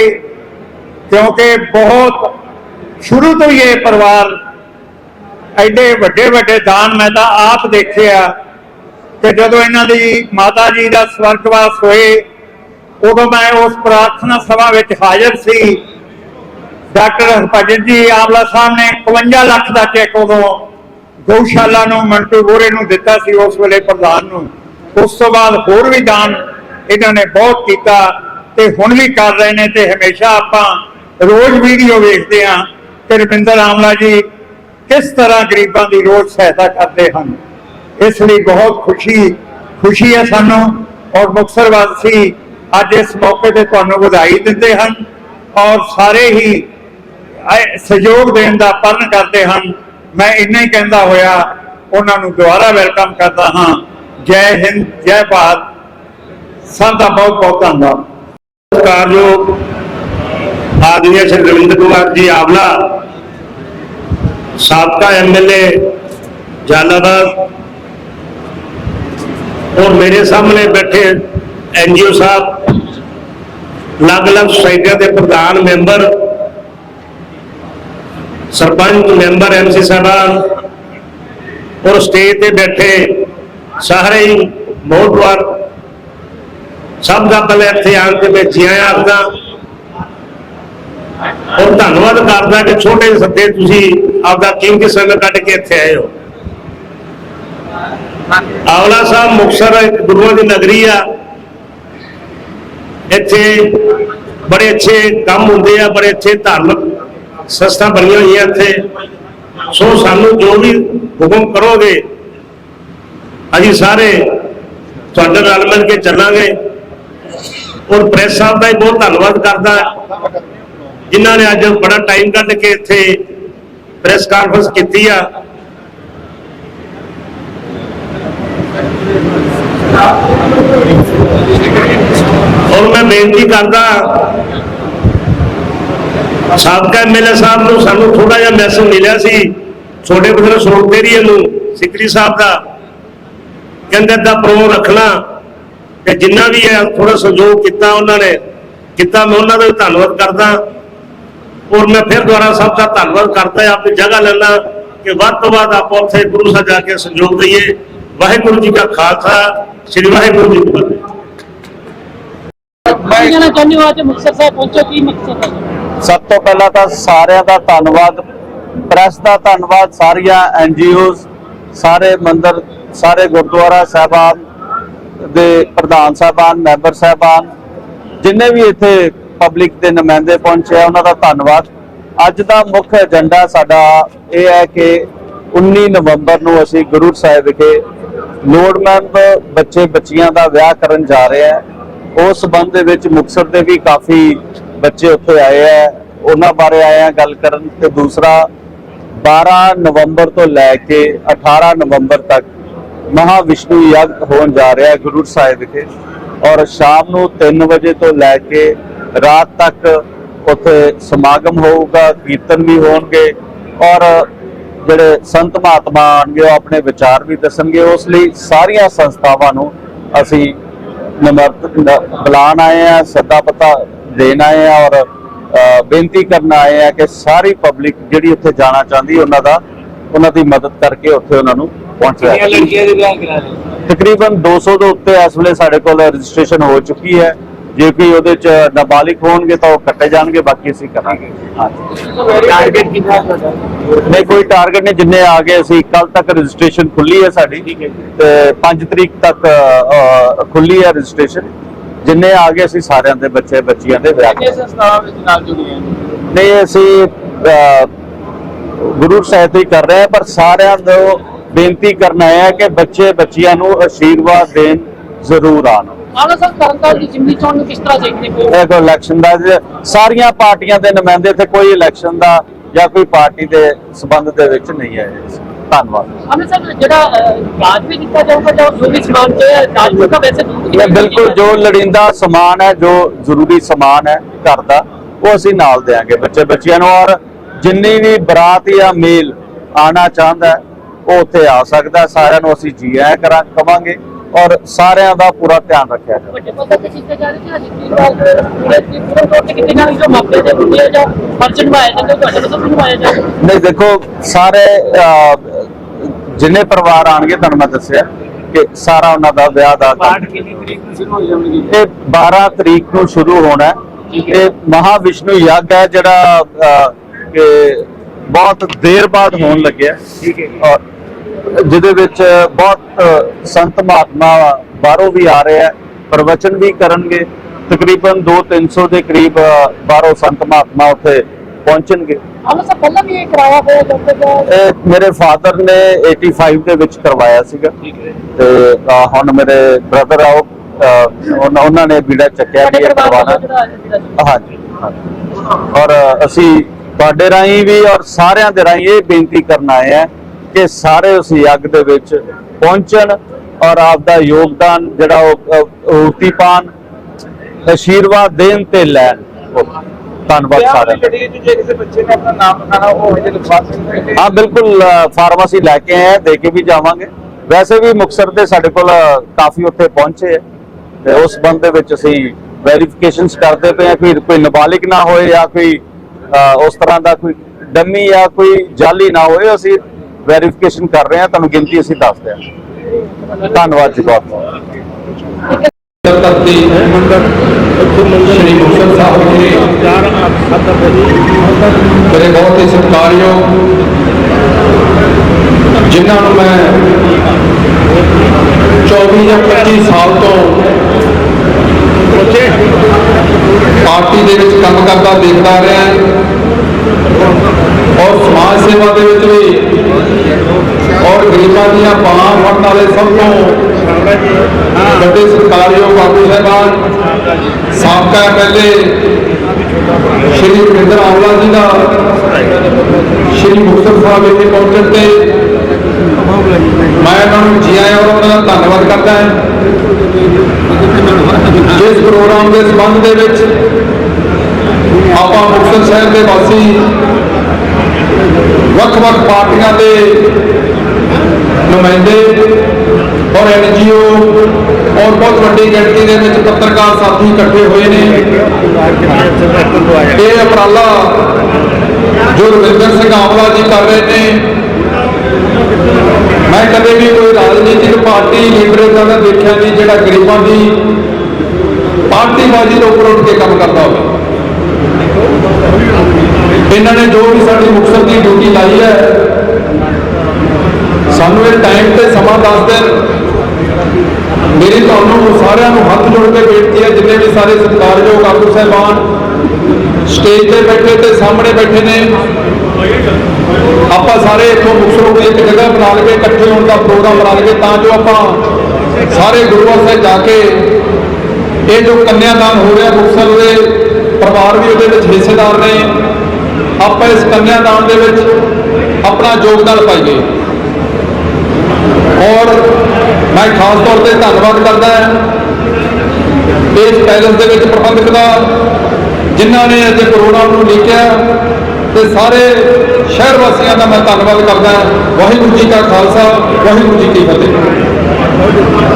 Speaker 5: ਕਿਉਂਕਿ ਬਹੁਤ ਸ਼ੁਰੂ ਤੋਂ ਹੀ ਇਹ ਪਰਿਵਾਰ ਐਡੇ ਵੱਡੇ ਵੱਡੇ ਦਾਨ ਮੈਂ ਤਾਂ ਆਪ ਦੇਖਿਆ ਕਿ ਜਦੋਂ ਇਹਨਾਂ ਦੀ ਮਾਤਾ ਜੀ ਦਾ ਸਵਰਗਵਾਸ ਹੋਏ, ਉਦੋਂ ਮੈਂ ਉਸ ਪ੍ਰਾਰਥਨਾ ਸਭਾ ਵਿੱਚ ਹਾਜ਼ਰ ਸੀ। ਡਾਕਟਰ ਹਰਭਜਨ ਜੀ ਆਮਲਾ ਸਾਹਿਬ ਨੇ 51 ਲੱਖ ਦਾ ਚੈੱਕ ਉਦੋਂ ਗਊਸ਼ਾਲਾ ਨੂੰ, ਮੰਟੂ ਗੋਰੇ ਨੂੰ ਦਿੱਤਾ ਸੀ, ਉਸ ਵੇਲੇ ਪ੍ਰਧਾਨ ਨੂੰ। ਉਸ ਤੋਂ ਬਾਅਦ ਹੋਰ ਵੀ ਦਾਨ ਇਹਨਾਂ ਨੇ ਬਹੁਤ ਕੀਤਾ ਤੇ ਹੁਣ ਵੀ ਕਰ ਰਹੇ ਨੇ ਤੇ ਹਮੇਸ਼ਾ ਆਪਾਂ ਰੋਜ਼ ਵੀਡੀਓ ਵੇਖਦੇ ਹਾਂ ਕਿ ਰਵਿੰਦਰ ਆਮਲਾ ਜੀ ਕਿਸ ਤਰ੍ਹਾਂ ਗਰੀਬਾਂ ਦੀ ਰੋਜ਼ ਸਹਾਇਤਾ ਕਰਦੇ ਹਨ। ਇਸ ਲਈ ਬਹੁਤ ਖੁਸ਼ੀ ਖੁਸ਼ੀ ਹੈ ਸਾਨੂੰ ਔਰ ਮੁਕਤਸਰ ਵਾਸੀ ਅੱਜ ਇਸ ਮੌਕੇ ਤੇ ਤੁਹਾਨੂੰ ਵਧਾਈ ਦਿੰਦੇ ਹਨ ਔਰ ਸਾਰੇ ਹੀ ਸਹਿਯੋਗ ਦੇਣ ਦਾ ਪਰਨ ਕਰਦੇ ਹਨ। ਮੈਂ ਇੰਨਾ ਹੀ ਕਹਿੰਦਾ ਹੋਇਆ, ਉਹਨਾਂ ਨੂੰ ਦੁਬਾਰਾ ਵੈਲਕਮ ਕਰਦਾ ਹਾਂ। ਜੈ ਹਿੰਦ, ਜੈ ਭਾਰਤ। ਸਭ ਦਾ ਬਹੁਤ ਬਹੁਤ ਧੰਨਵਾਦ।
Speaker 7: ਸਤਿਕਾਰਯੋਗ ਆਦਰਣੀय ਸ਼੍ਰੀ ਰਵਿੰਦਰ ਕੁਮਾਰ ਜੀ ਆਵਲਾ। ਸਾਬਕਾ ਐਮਐਲਏ ਜਲਾਲਾਬਾਦ ਔਰ ਮੇਰੇ ਸਾਹਮਣੇ ਬੈਠੇ ਐਨਜੀਓ ਸਾਹਿਬ, ਅਲੱਗ-ਅਲੱਗ ਸੁਸਾਇਟੀਆਂ ਦੇ ਪ੍ਰਧਾਨ ਮੈਂਬਰ, ਸਰਪੰਚ ਮੈਂਬਰ ਐਮਸੀ ਸਾਹਿਬਾਨ, ਔਰ ਸਟੇਜ ਤੇ ਬੈਠੇ ਸਾਰੇ ਹੀ ਬਹੁਤ ਵਾਰ, ਸਭ ਦਾ ਪਹਿਲੇ ਇੱਥੇ ਆਣ ਕੇ ਮੈਂ ਜੀ ਆਇਆਂ ਆਖਦਾ ਔਰ ਧੰਨਵਾਦ ਕਰਦਾ ਕਿ ਛੋਟੇ ਸੱਦੇ ਤੁਸੀਂ ਆਪਦਾ ਕੀਮਤੀ ਸਮਾਂ ਕੱਢ ਕੇ ਇੱਥੇ ਆਏ ਹੋ। ਆਵਲਾ ਸਾਹਿਬ ਮੁਕਤਸਰ ਇੱਕ ਗੁਰੂਆਂ ਦੀ ਨਗਰੀ ਆ। ਇੱਥੇ ਬੜੇ ਅੱਛੇ ਕੰਮ ਹੁੰਦੇ ਆ, ਬੜੇ ਅੱਛੇ ਧਾਰਮਿਕ ਸੰਸਥਾ ਬਣੀਆਂ ਹੋਈਆਂ ਇੱਥੇ। ਸੋ ਸਾਨੂੰ ਜੋ ਵੀ ਹੁਕਮ ਕਰੋਗੇ, ਅਸੀਂ ਸਾਰੇ ਤੁਹਾਡੇ ਨਾਲ ਮਿਲ ਕੇ ਚੱਲਾਂਗੇ। ਔਰ ਪ੍ਰੈਸ ਸਾਹਿਬ ਦਾ ਹੀ ਬਹੁਤ ਧੰਨਵਾਦ ਕਰਦਾ। ਜਿਨ੍ਹਾਂ ਨੇ ਅੱਜ ਬੜਾ ਟਾਈਮ ਕੱਢ ਕੇ ਇੱਥੇ ਪ੍ਰੈਸ ਕਾਨਫਰੰਸ ਕੀਤੀ ਆ। ਔਰ ਮੈਂ ਬੇਨਤੀ ਕਰਦਾ, ਸਾਬਕਾ ਐਮਐਲਏ ਸਾਹਿਬ ਨੂੰ ਸਾਨੂੰ ਥੋੜਾ ਜਿਹਾ ਮੈਸੇਜ ਮਿਲਿਆ ਸੀ ਛੋਟੇ ਬਦਰ ਸੋਕ ਨੂੰ ਸਿਕਰੀ ਸਾਹਿਬ ਦਾ। ਕਹਿੰਦੇ ਦਾ ਪ੍ਰੋ ਰੱਖਣਾ, ਤੇ ਜਿੰਨਾ ਵੀ ਹੈ ਥੋੜਾ ਸਹਿਯੋਗ ਕੀਤਾ ਉਹਨਾਂ ਨੇ, ਕੀਤਾ ਮੈਂ ਉਹਨਾਂ ਦਾ ਵੀ ਧੰਨਵਾਦ ਕਰਦਾ। ਔਰ ਮੈਂ ਫਿਰ ਦੁਬਾਰਾ ਸਭ ਦਾ ਧੰਨਵਾਦ ਕਰਦਾ, ਆਪਣੀ ਜਗ੍ਹਾ ਲੈਣਾ ਕਿ ਵੱਧ ਤੋਂ ਵੱਧ ਆਪਾਂ ਉੱਥੇ ਗੁਰੂ ਸਾਹਿਬ ਜਾ ਕੇ ਸਹਿਯੋਗ ਦਈਏ। ਵਾਹਿਗੁਰੂ ਜੀ ਕਾ ਖਾਲਸਾ ਸ੍ਰੀ ਵਾਹਿਗੁਰੂ ਜੀ ਕੀ ਫਤਿਹ।
Speaker 8: ਕੀ ਕਹਿਣਾ ਚਾਹੁੰਦੇ ਹੋ ਅੱਜ ਮੁਕਤਸਰ ਸਾਹਿਬ ਪਹੁੰਚੋ ਕੀ ਮਕਸਦ ਹੈ?
Speaker 4: ਸਭ ਤੋਂ ਪਹਿਲਾਂ ਤਾਂ ਸਾਰਿਆਂ ਦਾ ਧੰਨਵਾਦ ਪ੍ਰੈਸ ਦਾ ਧੰਨਵਾਦ ਸਾਰੀਆਂ ਐਨਜੀਓਜ਼ ਸਾਰੇ ਮੰਦਰ ਸਾਰੇ ਗੁਰਦੁਆਰਾ ਸਾਹਿਬਾਨ ਦੇ ਪ੍ਰਧਾਨ ਸਾਹਿਬਾਨ ਮੈਂਬਰ ਸਾਹਿਬਾਨ ਜਿੰਨੇ ਵੀ ਇੱਥੇ ਪਬਲਿਕ ਦੇ ਨੁਮਾਇੰਦੇ ਪਹੁੰਚੇ ਆ ਉਹਨਾਂ ਦਾ ਧੰਨਵਾਦ। ਅੱਜ ਦਾ ਮੁੱਖ ਏਜੰਡਾ ਸਾਡਾ ਇਹ ਹੈ ਕਿ 19 ਨਵੰਬਰ ਨੂੰ ਅਸੀਂ ਗੁਰੂ ਸਾਹਿਬ ਵਿਖੇ ਲੋੜਮੰਦ ਬੱਚੇ ਬੱਚੀਆਂ ਦਾ ਵਿਆਹ ਕਰਨ ਜਾ ਰਹੇ ਹਾਂ। ਉਸ ਸੰਬੰਧ ਦੇ ਵਿੱਚ ਮੁਕਤਸਰ ਦੇ ਵੀ ਕਾਫੀ ਬੱਚੇ ਉੱਥੇ ਆਏ ਆ ਉਹਨਾਂ ਬਾਰੇ ਆਏ ਆ ਗੱਲ ਕਰਨ ਤੇ ਦੂਸਰਾ 12 ਨਵੰਬਰ ਤੋਂ ਲੈ ਕੇ 18 ਨਵੰਬਰ ਤੱਕ ਮਹਾ ਵਿਸ਼ਨੂੰ ਯੱਗ ਹੋਣ ਜਾ ਰਿਹਾ ਹੈ ਗੁਰੂ ਸਾਹਿਬ ਵਿਖੇ ਔਰ ਸ਼ਾਮ ਨੂੰ 3 ਵਜੇ ਤੋਂ ਲੈ ਕੇ ਰਾਤ ਤੱਕ ਉੱਥੇ ਸਮਾਗਮ ਹੋਊਗਾ, ਕੀਰਤਨ ਵੀ ਹੋਣਗੇ ਔਰ ਜਿਹੜੇ ਸੰਤ ਮਹਾਤਮਾ ਆਣਗੇ ਉਹ ਆਪਣੇ ਵਿਚਾਰ ਵੀ ਦੱਸਣਗੇ। ਉਸ ਲਈ ਸਾਰੀਆਂ ਸੰਸਥਾਵਾਂ ਨੂੰ ਅਸੀਂ ਨਮਰਤ ਬੁਲਾਣ ਆਏ ਆ ਸੱਦਾ ਪਤਾ ਦੇਣ ਆਏ ਆ ਔਰ ਬੇਨਤੀ ਕਰਨ ਆਏ ਆ ਕਿ ਸਾਰੀ ਪਬਲਿਕ ਜਿਹੜੀ ਉੱਥੇ ਜਾਣਾ ਚਾਹੁੰਦੀ ਉਹਨਾਂ ਦਾ ਉਹਨਾਂ ਦੀ ਮਦਦ ਕਰਕੇ ਉੱਥੇ ਉਹਨਾਂ ਨੂੰ ਪਹੁੰਚਾਇਆ ਤਕਰੀਬਨ 200 ਦੇ ਉੱਤੇ ਇਸ ਵੇਲੇ ਸਾਡੇ ਕੋਲ ਰਜਿਸਟ੍ਰੇਸ਼ਨ ਹੋ ਚੁੱਕੀ ਹੈ। ਜੇ ਕੋਈ ਉਹਦੇ ਚ ਨਾਬਾਲਿਗ ਹੋਣਗੇ ਤਾਂ ਉਹ ਕੱਟੇ ਜਾਣਗੇ ਬਾਕੀ ਅਸੀਂ ਕਰਾਂਗੇ। ਹਾਂਜੀ।
Speaker 8: ਟਾਰਗੇਟ ਕਿੰਨਾ ਹੈ
Speaker 4: ਨਹੀਂ ਕੋਈ ਟਾਰਗੇਟ ਨਹੀਂ ਜਿੰਨੇ ਆ ਗਏ ਅਸੀਂ ਕੱਲ ਤੱਕ ਰਜਿਸਟ੍ਰੇਸ਼ਨ ਖੁੱਲੀ ਹੈ ਸਾਡੀ। ਤੇ 5 ਤਰੀਕ ਤੱਕ ਖੁੱਲੀ ਹੈ ਰਜਿਸਟ੍ਰੇਸ਼ਨ ਜਿੰਨੇ ਆ ਗਏ ਅਸੀਂ ਸਾਰਿਆਂ ਦੇ ਬੱਚੇ ਬੱਚੀਆਂ ਦੇ ਵਿਆਹ।
Speaker 8: ਕਿੰਨੇ ਸੰਸਥਾਵਾਂ ਵਿੱਚ ਨਾਲ ਜੁੜੀਆਂ ਨੇ?
Speaker 4: ਨਹੀਂ ਅਸੀਂ ਗੁਰੂ ਸਾਹਿਬ ਹੀ ਕਰ ਰਹੇ ਪਰ ਸਾਰਿਆਂ ਨੂੰ ਬੇਨਤੀ ਕਰਨਾ ਹੈ ਕਿ ਬੱਚੇ ਬੱਚੀਆਂ ਨੂੰ ਆਸ਼ੀਰਵਾਦ ਦੇਣ ਜ਼ਰੂਰ ਆਣ
Speaker 8: ਆਲਾ ਸਾਹਿਬ ਤਰਨਤਾਰਨ ਦੀ ਜਿਮਨੀ ਚੋਣ ਨੂੰ ਕਿਸ ਤਰ੍ਹਾਂ ਦੇਖਦੇ ਹੋ?
Speaker 4: ਇਹ ਕੋਈ ਇਲੈਕਸ਼ਨ ਦਾ ਸਾਰੀਆਂ ਪਾਰਟੀਆਂ ਦੇ ਨੁਮਾਇੰਦੇ ਤੇ ਕੋਈ ਇਲੈਕਸ਼ਨ ਦਾ ਜਾਂ ਕੋਈ ਪਾਰਟੀ ਦੇ ਸਬੰਧ ਦੇ ਵਿੱਚ ਨਹੀਂ ਆਏ। ਧੰਨਵਾਦ।
Speaker 8: ਆਲਾ ਸਾਹਿਬ ਜਿਹੜਾ ਦਾਜ ਵੀ ਦਿੱਤਾ ਜਾਊਗਾ ਜਾਂ ਜੋ ਵੀ ਸਮਾਨ ਚਾਹੀਏ ਦਾਜ ਦਾ ਵੈਸੇ
Speaker 4: ਇਹ ਬਿਲਕੁਲ ਜੋ ਲੜਿੰਦਾ ਸਮਾਨ ਹੈ ਜੋ ਜ਼ਰੂਰੀ ਸਮਾਨ ਹੈ ਘਰ ਦਾ ਉਹ ਅਸੀਂ ਨਾਲ ਦੇਾਂਗੇ ਬੱਚੇ ਬੱਚਿਆਂ ਨੂੰ ਔਰ ਜਿੰਨੀ ਵੀ ਬਰਾਤ ਜਾਂ ਮੇਲ ਆਣਾ ਚਾਹੁੰਦਾ ਉਹ ਉੱਥੇ ਆ ਸਕਦਾ। ਸਾਰਿਆਂ ਨੂੰ ਅਸੀਂ ਜੀ ਆਇਆਂ ਕਰਾਂ ਕਵਾਂਗੇ। ਔਰ ਸਾਰਿਆਂ ਦਾ ਪੂਰਾ ਧਿਆਨ ਰੱਖਿਆ ਜਾਵੇ।
Speaker 8: ਵੱਡੇ ਪੱਧਰ ਤੇ ਕੀਤੇ ਜਾ ਰਹੇ ਸੀ ਅੱਜ ਕੀ ਗੱਲ ਪੂਰੇ ਪੂਰੇ ਤੌਰ ਤੇ ਕਿਤੇ ਨਾ ਜੋ ਮੌਕੇ ਤੇ ਹੁੰਦੇ ਆ ਜਾਂ ਫਰਜ਼ ਨਿਭਾਇਆ ਜਾਂਦਾ ਤੁਹਾਡੇ ਵੱਲੋਂ ਵੀ ਨਿਭਾਇਆ ਜਾਂਦਾ?
Speaker 4: ਨਹੀਂ ਦੇਖੋ ਸਾਰੇ ਜਿੰਨੇ ਪਰਿਵਾਰ ਆਣਗੇ ਤੁਹਾਨੂੰ ਮੈਂ ਦੱਸਿਆ ਕਿ ਸਾਰਾ ਉਹਨਾਂ ਦਾ ਵਿਆਹ ਦਾ
Speaker 6: ਕਿੰਨੀ ਤਰੀਕ ਨੂੰ ਸ਼ੁਰੂ ਹੋ ਜਾਣਗੇ
Speaker 4: ਇਹ 12 ਤਰੀਕ ਨੂੰ ਸ਼ੁਰੂ ਹੋਣਾ ਹੈ। ਇਹ ਮਹਾ ਵਿਸ਼ਨੂੰ ਯੱਗ ਹੈ ਜਿਹੜਾ ਕਿ ਬਹੁਤ ਦੇਰ ਬਾਅਦ ਹੋਣ ਲੱਗਿਆ।
Speaker 6: ਠੀਕ ਹੈ।
Speaker 4: ਔਰ ਜਿਹਦੇ ਵਿੱਚ ਬਹੁਤ ਸੰਤ ਮਹਾਤਮਾ ਬਾਹਰੋਂ ਵੀ ਆ ਰਹੇ ਆ ਪ੍ਰਵਚਨ ਵੀ ਕਰਨਗੇ। ਤਕਰੀਬਨ 2-300 ਦੇ ਕਰੀਬ ਬਾਹਰੋਂ ਸੰਤ ਮਹਾਤਮਾ ਉੱਥੇ ਪਹੁੰਚਣਗੇ।
Speaker 8: ਹਾਲੇ ਸਭ ਪਹਿਲਾਂ ਵੀ ਇਹ ਕਰਾਇਆ ਹੋਇਆ ਜਾਂਦਾ ਜਾਂ
Speaker 4: ਇਹ ਮੇਰੇ ਫਾਦਰ ਨੇ 85 ਦੇ ਵਿੱਚ ਕਰਵਾਇਆ ਸੀਗਾ। ਤੇ ਹੁਣ ਮੇਰੇ ਬ੍ਰਦਰ ਆ ਉਹਨਾਂ ਨੇ ਬੀੜਾ ਚੱਕਿਆ ਵੀ ਇਹ
Speaker 8: ਜਿਹੜਾ
Speaker 4: ਹਾਂਜੀ। ਔਰ ਅਸੀਂ ਤੁਹਾਡੇ ਰਾਹੀਂ ਵੀ ਔਰ ਸਾਰਿਆਂ ਦੇ ਰਾਹੀਂ ਇਹ ਬੇਨਤੀ ਕਰਨ ਆਏ ਆ ਕਿ ਸਾਰੇ ਉਸ ਯੱਗ ਦੇ ਵਿੱਚ ਪਹੁੰਚਣ ਔਰ ਆਪ ਦਾ ਯੋਗਦਾਨ ਜਿਹੜਾ ਉਹ ਉਰਤੀ ਪਾਣ ਆਸ਼ੀਰਵਾਦ ਦੇਣ ਤੇ ਲੈਣ। ਧੰਨਵਾਦ ਸਾਰਿਆਂ ਦਾ ਹਾਂ ਬਿਲਕੁਲ ਫਾਰਮਾਸੀ ਲੈ ਕੇ ਆਏ ਦੇ ਕੇ ਵੀ ਜਾਵਾਂਗੇ। ਵੈਸੇ ਵੀ ਮੁਕਸਰ ਦੇ ਸਾਡੇ ਕੋਲ ਕਾਫੀ ਉੱਥੇ ਪਹੁੰਚੇ ਆ। ਤੇ ਉਸ ਸੰਬੰਧ ਦੇ ਵਿੱਚ ਅਸੀਂ ਵੈਰੀਫਿਕੇਸ਼ਨਸ ਕਰਦੇ ਪਏ ਆ ਕਿ ਕੋਈ ਨਾਬਾਲਿਗ ਨਾ ਹੋਏ ਜਾਂ ਕੋਈ ਉਸ ਤਰ੍ਹਾਂ ਦਾ ਕੋਈ ਡੰਮੀ ਜਾਂ ਕੋਈ ਜਾਲੀ ਨਾ ਹੋਏ। ਅਸੀਂ ਵੈਰੀਫਿਕੇਸ਼ਨ ਕਰ ਰਹੇ ਹਾਂ, ਤੁਹਾਨੂੰ ਗਿਣਤੀ ਅਸੀਂ ਦੱਸਦੇ ਹਾਂ ਧੰਨਵਾਦ ਜੀ ਬਹੁਤ ਬਹੁਤ।
Speaker 2: ਧਰਤੀ ਸ਼੍ਰੀ ਮੁਕਤਸਰ ਸਾਹਿਬ ਜੀ ਮੇਰੇ ਬਹੁਤ ਹੀ ਸਤਿਕਾਰਯੋਗ ਜਿਨ੍ਹਾਂ ਨੂੰ ਮੈਂ 24 ਜਾਂ 25 ਸਾਲ ਤੋਂ ਪਾਰਟੀ ਦੇ ਵਿੱਚ ਕੰਮ ਕਰਦਾ, ਦੇਖਦਾ ਰਿਹਾ ਔਰ ਸਮਾਜ ਸੇਵਾ ਦੇ ਵਿੱਚ ਵੀ ਔਰ ਗਰੀਬਾਂ ਦੀਆਂ ਬਾਹਾਂ ਫੜਨ ਵਾਲੇ ਸਭ ਤੋਂ ਵੱਡੇ ਸਰਕਾਰਯੋਗ ਆਗੂ ਸਾਹਿਬਾਨ, ਸਾਬਕਾ ਐਮਐਲਏ ਸ਼੍ਰੀ ਰਵਿੰਦਰ ਆਵਲਾ ਜੀ ਦਾ ਸ਼੍ਰੀ ਮੁਕਤਸਰ ਸਾਹਿਬ ਇੱਥੇ ਪਹੁੰਚਣ ਤੇ ਮੈਂ ਉਹਨਾਂ ਨੂੰ ਜੀ ਆਇਆਂ ਔਰ ਉਹਨਾਂ ਦਾ ਧੰਨਵਾਦ ਕਰਦਾ ਹਾਂ। ਜਿਸ ਪ੍ਰੋਗਰਾਮ ਦੇ ਸੰਬੰਧ ਦੇ ਵਿੱਚ ਆਪਾਂ ਮੁਕਤਸਰ ਸ਼ਹਿਰ ਦੇ ਵਾਸੀ ਵੱਖ-ਵੱਖ ਪਾਰਟੀਆਂ ਦੇ ਨੁਮਾਇੰਦੇ, ਔਰ ਐਨਜੀਓ ਔਰ ਬਹੁਤ ਵੱਡੀ ਗਿਣਤੀ ਦੇ ਵਿੱਚ ਪੱਤਰਕਾਰ ਸਾਥੀ ਇਕੱਠੇ ਹੋਏ ਨੇ। ਇਹ ਉਪਰਾਲਾ ਜੋ ਰਵਿੰਦਰ ਸਿੰਘ ਆਮਲਾ ਜੀ ਕਰ ਰਹੇ ਨੇ। ਮੈਂ ਕਦੇ ਵੀ ਕੋਈ ਰਾਜਨੀਤਿਕ ਪਾਰਟੀ ਲੀਡਰ ਦਾ ਦੇਖਿਆ ਨਹੀਂ ਜਿਹੜਾ ਗਰੀਬਾਂ ਦੀ ਪਾਰਟੀਬਾਜ਼ੀ ਤੋਂ ਉੱਪਰ ਉੱਠ ਕੇ ਕੰਮ ਕਰਦਾ ਹੋਵੇ। ਇਹਨਾਂ ਨੇ ਜੋ ਵੀ ਸਾਡੀ ਮੁਕਤਸਰ ਦੀ ਡਿਊਟੀ ਲਾਈ ਹੈ ਸਾਨੂੰ ਇਹ ਟਾਈਮ ਤੇ ਸਮਾਂ ਦੱਸ ਦੇਣ। ਮੇਰੀ ਤੁਹਾਨੂੰ ਸਾਰਿਆਂ ਨੂੰ ਹੱਥ ਜੋੜ ਕੇ ਬੇਨਤੀ ਹੈ, ਜਿੰਨੇ ਵੀ ਸਾਰੇ ਸਤਿਕਾਰਯੋਗ ਆਗੂ ਸਾਹਿਬਾਨ ਸਟੇਜ ਤੇ ਬੈਠੇ ਤੇ ਸਾਹਮਣੇ ਬੈਠੇ ਨੇ, ਆਪਾਂ ਸਾਰੇ ਇੱਥੋਂ ਮੁਕਤਸਰੋਂ ਕੋਈ ਇੱਕ ਜਗ੍ਹਾ ਬਣਾ ਲਈਏ, ਇਕੱਠੇ ਹੋਣ ਦਾ ਪ੍ਰੋਗਰਾਮ ਬਣਾ ਲਈਏ, ਤਾਂ ਜੋ ਆਪਾਂ ਸਾਰੇ ਗੁਰੂਆਂ ਸਾਹਿਬ ਜਾ ਕੇ ਇਹ ਜੋ ਕੰਨਿਆਦਾਨ ਹੋ ਰਿਹਾ, ਮੁਕਤਸਰ ਦੇ ਪਰਿਵਾਰ ਵੀ ਉਹਦੇ ਵਿੱਚ ਹਿੱਸੇਦਾਰ ਨੇ। ਆਪਾਂ ਇਸ ਕੰਨਿਆਦਾਨ ਦੇ ਵਿੱਚ ਆਪਣਾ ਯੋਗਦਾਨ ਪਾਈਏ। ਔਰ ਮੈਂ ਖਾਸ ਤੌਰ ਤੇ ਧੰਨਵਾਦ ਕਰਦਾ ਹਾਂ ਇਸ ਪੈਲਸ ਦੇ ਵਿੱਚ ਪ੍ਰਬੰਧਕ ਦਾ, ਜਿਨ੍ਹਾਂ ਨੇ ਅੱਜ ਕਰੋੜਾਂ ਨੂੰ ਲਿਖਿਆ ਤੇ ਸਾਰੇ ਸ਼ਹਿਰ ਵਾਸੀਆਂ ਦਾ ਮੈਂ ਧੰਨਵਾਦ ਕਰਦਾ ਵਾਹਿਗੁਰੂ ਜੀ ਕਾ ਖਾਲਸਾ, ਵਾਹਿਗੁਰੂ ਜੀ ਕੀ ਫਤਿਹ।